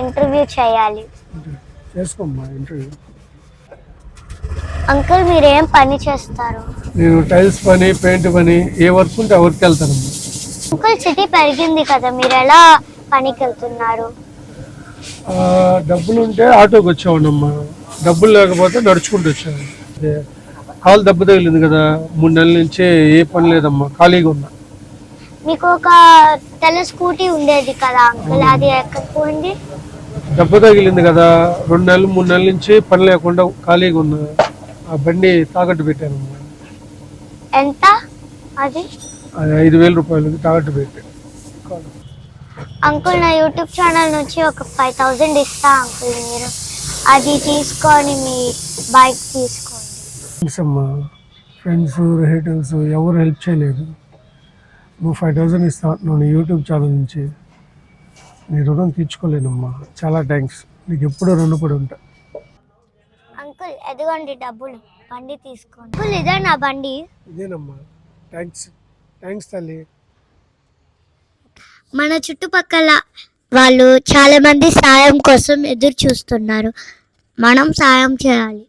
Interview చేయాలి. చేసుకోమ్మా interview. Uncle మీరేం పని చేస్తారు? నేను టైల్స్ పని పెయింట్ పని ఏ వర్క్ ఉంటే ఆ వర్క్ వెళ్తానమ్మా అంకుల్ సిటీ పెరిగింది కదా మీరు ఎలా పనికి వెళ్తున్నారు? ఆ, డబ్బులు ఉంటే ఆటోకి వచ్చామన్నమ్మా డబ్బులు లేకపోతే నడుచుకుంటూ వచ్చాను అదే కాలు దెబ్బ తగిలింది కదా మూడు నెలల నుంచి ఏ పని లేదమ్మా ఖాళీగా ఉన్నా. మీకు ఒక తెల్ల స్కూటీ ఉండేది కదా అంకుల్. అది ఎక్కడ పోయింది దెబ్బ తగిలింది కదా. రెండు నెలలు మూడు నెలల నుంచి పని లేకుండా ఖాళీగా ఉన్నా ఆ బండి తాకట్టు పెట్టానమ్మా ఎంత? అది? అది ఐదు వేల రూపాయలకి తాకట్టు పెట్టాను. అంకుల్ నా యూట్యూబ్ ఛానల్ నుంచి ఒక ఫైవ్ థౌజండ్ ఇస్తా అంకుల్ మీరు. అది తీసుకొని మీ బైక్ తీసుకోండి. ఫ్రెండ్స్ రిలేటివ్స్ ఎవరు హెల్ప్ చేయలేదు. నువ్వు ఫైవ్ థౌసండ్ ఇస్తా నువ్వు నీ యూట్యూబ్ ఛానల్ నుంచి నీ రుణం తీర్చుకోలేనమ్మా. చాలా థ్యాంక్స్ నీకు ఎప్పుడూ రుణపడి ఉంటా. అంకుల్ ఎదిగోండి డబ్బులు. బండి తీసుకోండి అంకుల్ ఇదే నా బండి. ఇదేనమ్మా. థ్యాంక్స్ థ్యాంక్స్ తల్లి. మన చుట్టుపక్కల వాళ్ళు చాలా మంది సాయం కోసం ఎదురు చూస్తున్నారు. మనం సాయం చేయాలి.